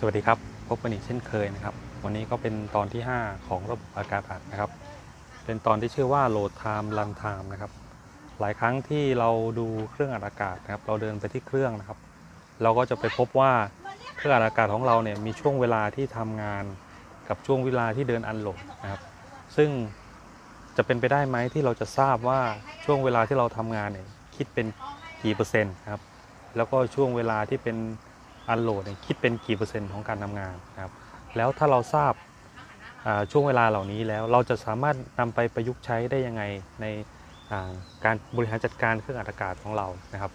สวัสดีครับ พบกันอีกเช่นเคยนะครับ วันนี้ก็เป็นตอนที่ 5 ของระบบอากาศอัดนะครับ เป็นตอนที่ชื่อว่า load time run time นะครับ หลายครั้งที่เราดูเครื่องอัดอากาศนะครับ เราเดินไปที่เครื่องนะครับ เราก็จะไปพบว่าเครื่องอัดอากาศของเราเนี่ยมีช่วงเวลาที่ทำงานกับช่วงเวลาที่เดินอันโหลดนะครับ ซึ่งจะเป็นไปได้ไหมที่เราจะทราบว่าช่วงเวลาที่เราทำงานเนี่ยคิดเป็นกี่เปอร์เซ็นต์ครับ แล้วก็ช่วงเวลาที่เป็น อันโหลดเนี่ยคิดเป็นกี่เปอร์เซ็นต์ของการทำงานนะครับแล้วถ้าเราทราบช่วงเวลาเหล่านี้แล้วเราจะสามารถนำไปประยุกต์ใช้ได้ยังไงในการบริหารจัดการเครื่องอัดอากาศของเรานะครับ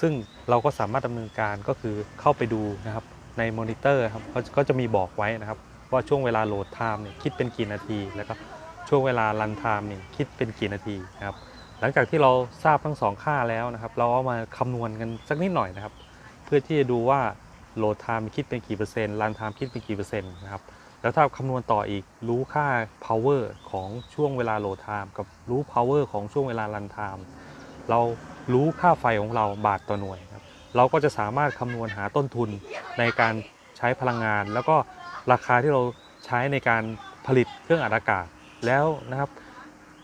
ซึ่งเราก็สามารถดำเนินการก็คือเข้าไปดูนะครับในมอนิเตอร์ครับก็ก็จะมีบอกไว้นะครับ ว่าช่วงเวลาโหลดไทม์เนี่ยคิดเป็นกี่นาทีแล้วก็ช่วงเวลารันไทม์เนี่ยคิดเป็นกี่นาทีนะครับ หลังจากที่เราทราบทั้งสองค่าแล้วนะครับ เราเอามาคำนวณกันสักนิดหน่อยนะครับ เพื่อที่จะดูว่าโหลดไทม์คิดเป็นกี่เปอร์เซ็นต์รันไทม์คิดเป็นกี่เปอร์เซ็นต์นะครับแล้วถ้าคำนวณต่ออีกรู้ค่า power ของช่วงเวลาโหลดไทม์กับรู้ power ของช่วงเวลารันไทม์เรารู้ค่าไฟของเราบาทต่อหน่วยครับเราก็จะสามารถคำนวณหาต้นทุนในการใช้พลังงาน แล้วก็ราคาที่เราใช้ในการผลิตเครื่องอัดอากาศแล้วนะครับ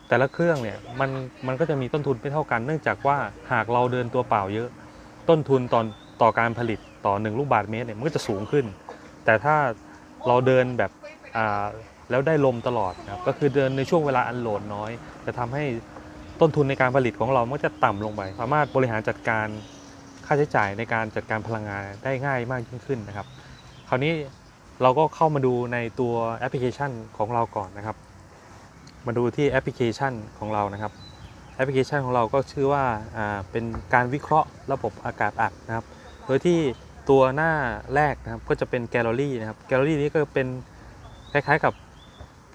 แต่ละเครื่องเนี่ยมันมันก็จะมีต้นทุนไม่เท่ากัน เนื่องจากว่าหากเราเดินตัวเปล่าเยอะ ต้นทุนตอน ต่อการผลิตต่อ 1 ลูกบาศก์เมตรเนี่ยมันก็จะสูงขึ้น แต่ถ้าเราเดินแบบอ่าแล้วได้ลมตลอดนะครับก็คือเดินในช่วงเวลาอันโหลดน้อย จะทำให้ต้นทุนในการผลิตของเรามันก็จะต่ำลงไป สามารถบริหารจัดการค่าใช้จ่ายในการจัดการพลังงานได้ง่ายมากยิ่งขึ้นนะครับ คราวนี้เราก็เข้ามาดูในตัวแอปพลิเคชันของเราก่อนนะครับ มาดูที่แอปพลิเคชันของเรานะครับแอปพลิเคชันของเราก็ชื่อว่าอ่าเป็นการวิเคราะห์ระบบอากาศอัดนะครับ โดยที่ตัวหน้าแรกนะครับก็จะเป็นแกลเลอรี่นะครับแกลเลอรี่นี้ก็เป็นคล้ายๆกับ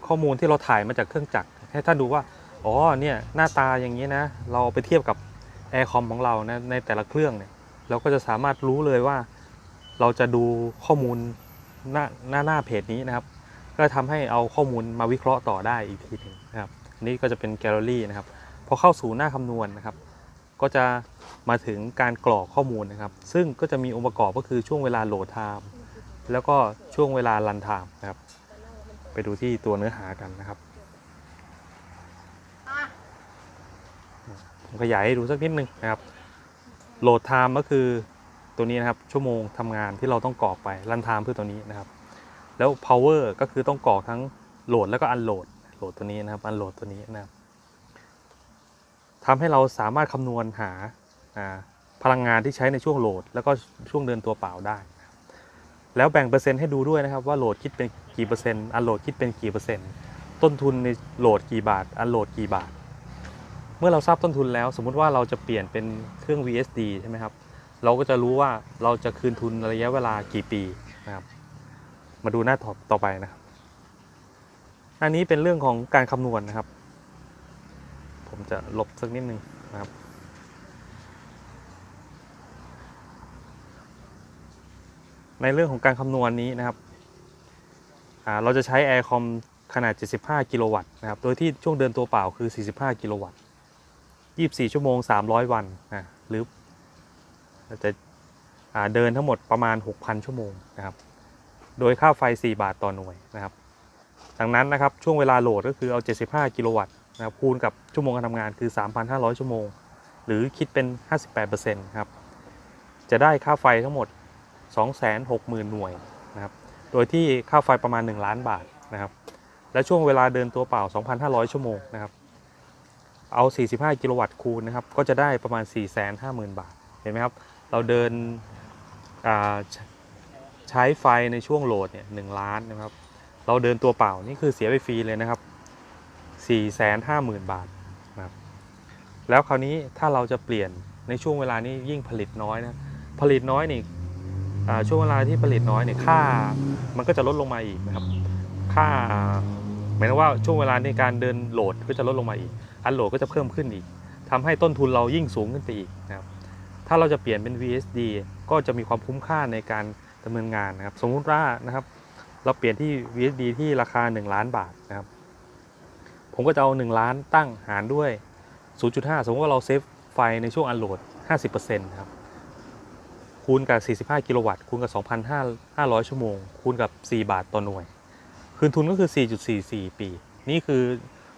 ข้อมูลที่เราถ่ายมาจากเครื่องจักรให้ท่านดูว่าอ๋อเนี่ยหน้าตาอย่างนี้นะเราไปเทียบกับแอร์คอมของเรานะในแต่ละเครื่องเนี่ยเราก็จะสามารถรู้เลยว่า เราจะดูข้อมูลหน้าหน้าหน้าเพจนี้นะครับ ก็ทำให้เอาข้อมูลมาวิเคราะห์ต่อได้อีกทีหนึ่งนะครับอันนี้ก็จะเป็นแกลเลอรี่นะครับพอเข้าสู่หน้าคำนวณนะครับ ก็จะมาถึงการกรอกข้อมูลนะครับ ซึ่งก็จะมีองค์ประกอบก็คือช่วงเวลาโหลดไทม์แล้วก็ช่วงเวลารันไทม์นะครับ ไปดูที่ตัวเนื้อหากันนะครับผมขยายให้ดูสักนิดนึงนะครับโหลดไทม์ก็คือตัวนี้นะครับชั่วโมงทำงานที่เราต้องกรอกไปรันไทม์คือตัวนี้นะครับ แล้ว power ก็คือต้องกรอกทั้งโหลดแล้วก็อันโหลดโหลดตัวนี้นะครับอันโหลดตัวนี้นะครับ ทำให้เราสามารถคำนวณหาพลังงานที่ใช้ในช่วงโหลด แล้วก็ช่วงเดินตัวเปล่าได้ แล้วแบ่งเปอร์เซ็นต์ให้ดูด้วยนะครับว่าโหลดคิดเป็นกี่เปอร์เซ็นต์อันโหลดคิดเป็นกี่เปอร์เซ็นต์ต้นทุนในโหลดกี่บาท อันโหลดกี่บาท เมื่อเราทราบต้นทุนแล้ว สมมุติว่าเราจะเปลี่ยนเป็นเครื่อง VSD ใช่ไหมครับเราก็จะรู้ว่าเราจะคืนทุนระยะเวลากี่ปีนะครับมาดูหน้าต่อต่อไปนะครับ อันนี้เป็นเรื่องของการคำนวณนะครับ ผมจะลบสักนิดนึงนะครับ ในเรื่องของการคำนวณนี้นะครับอ่าเราจะใช้ Aircom ขนาด 75 กิโลวัตต์นะครับ โดยที่ช่วงเดินตัวเปล่าคือ 45 กิโลวัตต์ 24 ชั่วโมง 300 วันนะหรือเราจะอ่าเดินทั้งหมดประมาณ 6,000 ชั่วโมงนะครับ โดยค่าไฟ 4 บาทต่อหน่วยนะครับ ดังนั้นนะครับช่วงเวลาโหลดก็คือเอา 75 กิโลวัตต์ นะครับคูณกับชั่วโมงการทำงานคือ 3,500 ชั่วโมง หรือคิดเป็น 58%ครับ จะได้ค่าไฟทั้งหมด 260,000 หน่วยนะครับ โดยที่ค่าไฟประมาณ 1 ล้านบาทนะครับ และช่วงเวลาเดินตัวเปล่า 2,500 ชั่วโมงนะครับ เอา 45 กิโลวัตต์คูณนะครับ ก็จะได้ประมาณ 450,000 บาท เห็นไหมครับ เราเดินใช้ไฟในช่วงโหลดเนี่ยหนึ่งล้านนะครับ เราเดินตัวเปล่านี่คือเสียไปฟรีเลยนะครับ 4ี่แสนห้าหมื่นบาทนะครับแล้วคราวนี้ถ้าเราจะเปลี่ยนในช่วงเวลานี้ยิ่งผลิตน้อยนะผลิตน้อยนี่ช่วงเวลาที่ผลิตน้อยเนี่ยค่ามันก็จะลดลงมาอีกนะครับค่าหมายถึงว่าช่วงเวลาในการเดินโหลดก็จะลดลงมาอีก อันโหลดก็จะเพิ่มขึ้นอีกทำให้ต้นทุนเรายิ่งสูงขึ้นไปอีกนะครับถ้าเราจะเปลี่ยนเป็น VSD ก็จะมีความคุ้มค่าในการดำเนินงานนะครับ สมมุติว่านะครับเราเปลี่ยนที่ VSD ที่ราคา 1 ล้านบาทนะครับ ผมก็จะเอา 1 ล้านตั้งหารด้วย 0.5 สมมติว่าเราเซฟไฟในช่วงอันโหลด 50%นครับ คูณกับ 45 กิโลวัตต์ คูณกับ 2,500 ชั่วโมง คูณกับ 4 บาทต่อหน่วย คืนทุนก็คือ 4.44 ปี นี่คือ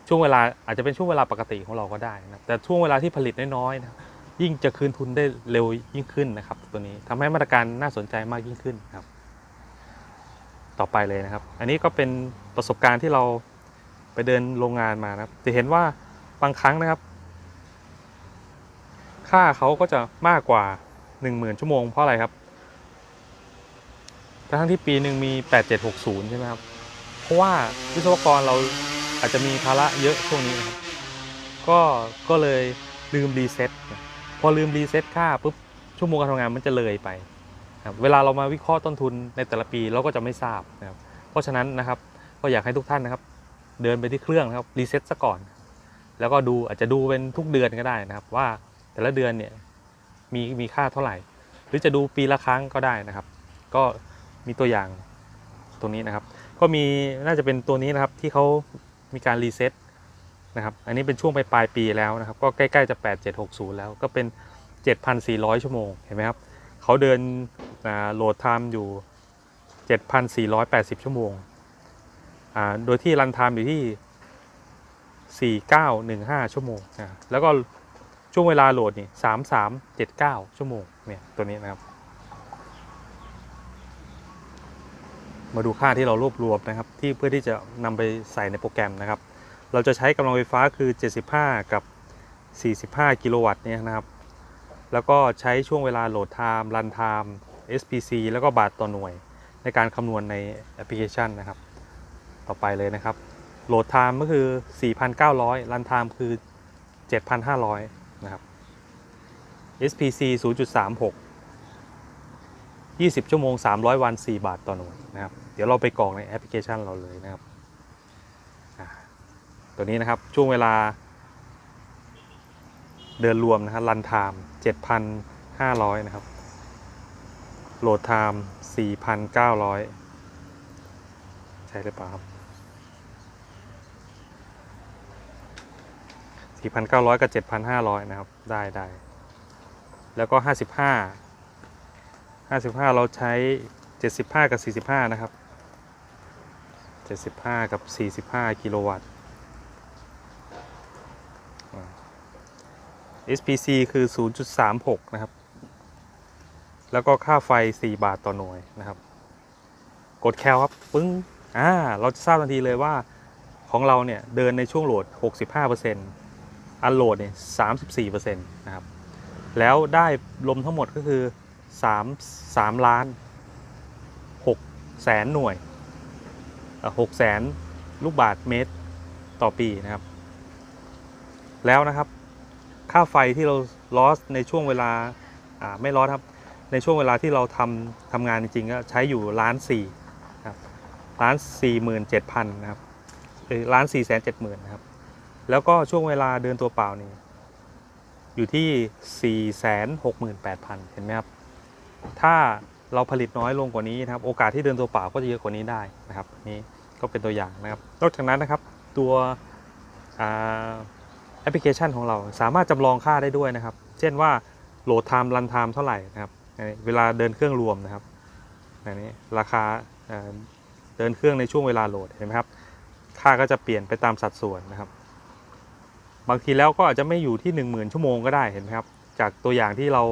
ช่วงเวลาอาจจะเป็นช่วงเวลาปกติของเราก็ได้นะ แต่ช่วงเวลาที่ผลิตน้อยๆนะครับยิ่งจะคืนทุนได้เร็วยิ่งขึ้นนะครับ ตัวนี้ทำให้มาตรการน่าสนใจมากยิ่งขึ้นครับ ต่อไปเลยนะครับ อันนี้ก็เป็นประสบการณ์ที่เรา ไปเดินโรงงานมานะครับ จะเห็นว่าบางครั้งนะครับ ค่าเขาก็จะมากกว่า 10,000 ชั่วโมงเพราะอะไรครับทั้งที่ปีหนึ่งมี 8760 ใช่ไหมครับ เพราะว่าวิศวกรเราอาจจะมีภาระเยอะช่วงนี้นะครับ ก็ก็เลยลืมรีเซ็ตพอลืมรีเซ็ตค่าปุ๊บชั่วโมงการทำงานมันจะเลยไปครับเวลาเรามาวิเคราะห์ต้นทุนในแต่ละปีเราก็จะไม่ทราบนะครับ เพราะฉะนั้นนะครับก็อยากให้ทุกท่านนะครับ เดินไปที่เครื่องนะครับรีเซ็ตซะก่อน แล้วก็ดูอาจจะดูเป็นทุกเดือนก็ได้นะครับ ว่าแต่ละเดือนเนี่ยมีมีค่าเท่าไหร่ หรือจะดูปีละครั้งก็ได้นะครับ ก็มีตัวอย่างตรงนี้นะครับ ก็มีน่าจะเป็นตัวนี้นะครับที่เขามีการรีเซ็ตนะครับ อันนี้เป็นช่วงไปลายปีแล้วนะครับ ก็ใกล้ๆจะ 8760 แล้วก็เป็น 7,400 ชั่วโมง เห็นไหมครับ เขาเดินโหลดไทม์อยู่ 7,480 ชั่วโมง โดยที่รันไทม์อยู่ที่ 4915 ชั่วโมงนะแล้วก็ช่วงเวลาโหลดนี่ 3379 ชั่วโมงเนี่ยตัวนี้นะครับ มาดูค่าที่เรารวบรวมนะครับ ที่เพื่อที่จะนำไปใส่ในโปรแกรมนะครับ เราจะใช้กำลังไฟฟ้าคือ 75 กับ 45 กิโลวัตต์เนี่ยนะครับ แล้วก็ใช้ช่วงเวลาโหลดไทม์รันไทม์ SPC แล้วก็บาทต่อหน่วยในการคำนวณในแอปพลิเคชันนะครับ ต่อไปเลยนะครับโหลดไทม์ก็คือ 4,900 รันไทม์คือ 7,500 นะครับ SPC 0.36 20 ชั่วโมง 300 วัน 4 บาทต่อหน่วยนะครับ เดี๋ยวเราไปกรอกในแอปพลิเคชันเราเลยนะครับ ตัวนี้นะครับช่วงเวลา เดินรวมนะครับรันไทม์7,500 นะครับ โหลดไทม์4,900 ใช่หรือเปล่าครับ สี่พันเก้าร้อยกับเจ็ดพันห้าร้อยนะครับ ได้ได้แล้วก็ห้าสิบห้าห้าสิบห้าเราใช้เจ็ดสิบห้ากับสี่สิบห้านะครับเจ็ดสิบห้ากับสี่สิบห้ากิโลวัตต์ SPC คือศูนย์จุดสามหกนะครับ แล้วก็ค่าไฟสี่บาทต่อหน่วยนะครับ กดแคลครับ ปึ้ง อ่า เราจะทราบทันทีเลยว่าของเราเนี่ย เดินในช่วงโหลด 65%เปอร์เซ็นต์ อันโหลดเนี่ย34%นต์นะครับ แล้วได้ลมทั้งหมดก็คือ3 3ล้าน6แสนหน่วย6แสนลูกบาทเมตรต่อปีนะครับ แล้วนะครับ ค่าไฟที่เราลอสในช่วงเวลาไม่ลอสครับ ในช่วงเวลาที่เราทำทำงานจริงๆก็ใช้อยู่ล้านสี่ครับล้านสี่หมื่นเจ็ดพันนะครับเอ้ยล้านสี่แสนเจ็ดหมื่นนะครับ แล้วก็ช่วงเวลาเดินตัวเปล่านี่อยู่ที่สี่แสนหกหมื่นแปดพันเห็นไหมครับ ถ้าเราผลิตน้อยลงกว่านี้นะครับ โอกาสที่เดินตัวเปล่าก็จะเยอะกว่านี้ได้นะครับ นี่ก็เป็นตัวอย่างนะครับ นอกจากนั้นนะครับ ตัวแอปพลิเคชันของเราสามารถจำลองค่าได้ด้วยนะครับ เช่นว่าโหลดไทม์รันไทม์เท่าไหร่นะครับนี่เวลาเดินเครื่องรวมนะครับอันนี้ราคาเดินเครื่องในช่วงเวลาโหลดเห็นไหมครับ ค่าก็จะเปลี่ยนไปตามสัดส่วนนะครับ บางทีแล้วก็อาจจะไม่อยู่ที่ 10,000 ชั่วโมงก็ได้เห็นไหมครับจากตัวอย่างที่เรา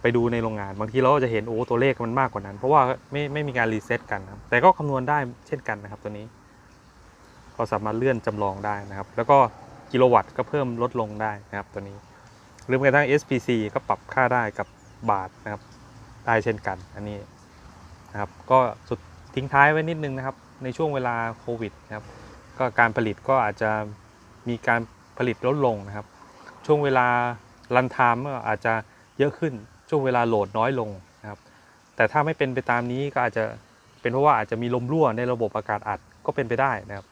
ไปดูในโรงงาน บางทีเราก็จะเห็นโอ้ตัวเลขมันมากกว่านั้น เพราะว่าไม่ไม่มีการรีเซ็ตกันนะแต่ก็คำนวณได้เช่นกันนะครับตัวนี้ ก็สามารถเลื่อนจำลองได้นะครับ แล้วก็กิโลวัตต์ก็เพิ่มลดลงได้นะครับตัวนี้หรือแม้กระทั่ง SPC ก็ปรับค่าได้กับบาทนะครับได้เช่นกันอันนี้นะครับก็สุดทิ้งท้ายไว้นิดนึงนะครับ ในช่วงเวลาโควิดนะครับก็การผลิตก็อาจจะมีการ ผลิตลดลงนะครับ ช่วงเวลารันไทม์ก็อาจจะเยอะขึ้นช่วงเวลาโหลดน้อยลงนะครับ แต่ถ้าไม่เป็นไปตามนี้ก็อาจจะเป็นเพราะว่าอาจจะมีลมรั่วในระบบอากาศอัดก็เป็นไปได้นะครับ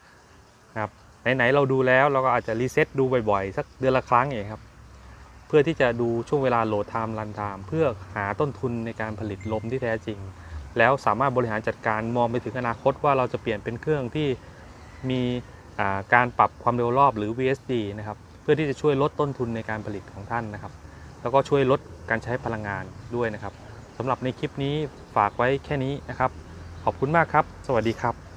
นะครับไหนๆเราดูแล้วเราก็อาจจะรีเซ็ตดูบ่อยๆ สักเดือนละครั้งเองครับ เพื่อที่จะดูช่วงเวลาโหลดไทม์รันไทม์เพื่อหาต้นทุนในการผลิตลมที่แท้จริง แล้วสามารถบริหารจัดการมองไปถึงอนาคตว่าเราจะเปลี่ยนเป็นเครื่องที่มี การปรับความเร็วรอบหรือ VSD นะครับเพื่อที่จะช่วยลดต้นทุนในการผลิตของท่านนะครับ แล้วก็ช่วยลดการใช้พลังงานด้วยนะครับสำหรับในคลิปนี้ฝากไว้แค่นี้นะครับ ขอบคุณมากครับ สวัสดีครับ